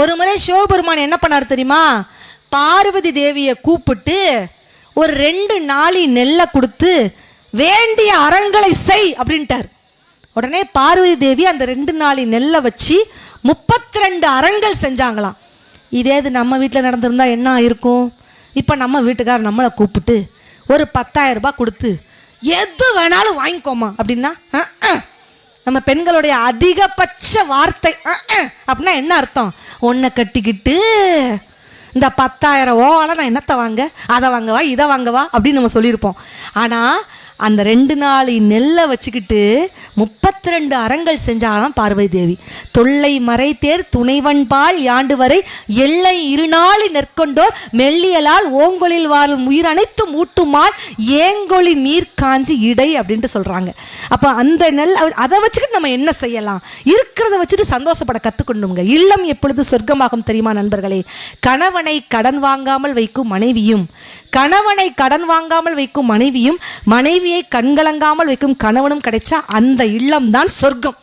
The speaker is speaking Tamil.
ஒரு முறை சிவபெருமான் என்ன பண்ணார் தெரியுமா? பார்வதி தேவியை கூப்பிட்டு ஒரு ரெண்டு நாளி நெல்லை கொடுத்து வேண்டிய அறங்களை செய் அப்படின்ட்டார். உடனே பார்வதி தேவி அந்த ரெண்டு நாளி நெல்லை வச்சு முப்பத்தி ரெண்டு அறங்கள் செஞ்சாங்களாம். இதே இது நம்ம வீட்டில் நடந்திருந்தா என்ன ஆயிருக்கும்? இப்போ நம்ம வீட்டுக்காரர் நம்மளை கூப்பிட்டு ஒரு பத்தாயிரம் ரூபாய் கொடுத்து எது வேணாலும் வாங்கிக்கோமா அப்படின்னா நம்ம பெண்களுடைய அதிகபட்ச வார்த்தை அப்படின்னா என்ன அர்த்தம்? ஒன்றை கட்டிக்கிட்டு இந்த பத்தாயிரம் ஓவால் நான் என்னத்தை வாங்க? அதை வாங்கவா இதை வாங்கவா? அப்படின்னு நம்ம சொல்லியிருப்போம். ஆனால் அந்த ரெண்டு நாள் நெல்லை வச்சுக்கிட்டு முப்பத்தி ரெண்டு அறங்கள் செஞ்சாலாம் பார்வதி தேவி. தொல்லை மறைத்தேர் துணைவன்பால் யாண்டு வரை எல்லை இருநாளி நெற்கொண்டோர் மெல்லியலால் ஓங்கொலில் வாழும் உயிர் அனைத்தும் ஊட்டுமால் ஏங்கொழி நீர் காஞ்சி இடை அப்படின்ட்டு சொல்கிறாங்க அப்போ அந்த நெல் அதை வச்சுக்கிட்டு நம்ம என்ன செய்யலாம்? இருக்கிறத வச்சுட்டு சந்தோஷப்பட கற்றுக்கொண்டுங்க இல்லம் எப்பொழுது சொர்க்கமாகும் தெரியுமா நண்பர்களே? கணவனை கடன் வாங்காமல் வைக்கும் மனைவியும் கணவனை கடன் வாங்காமல் வைக்கும் மனைவியும் மனைவியை கண்கலங்காமல் வைக்கும் கணவனும் கிடைச்சா அந்த இல்லம் தான் சொர்க்கம்.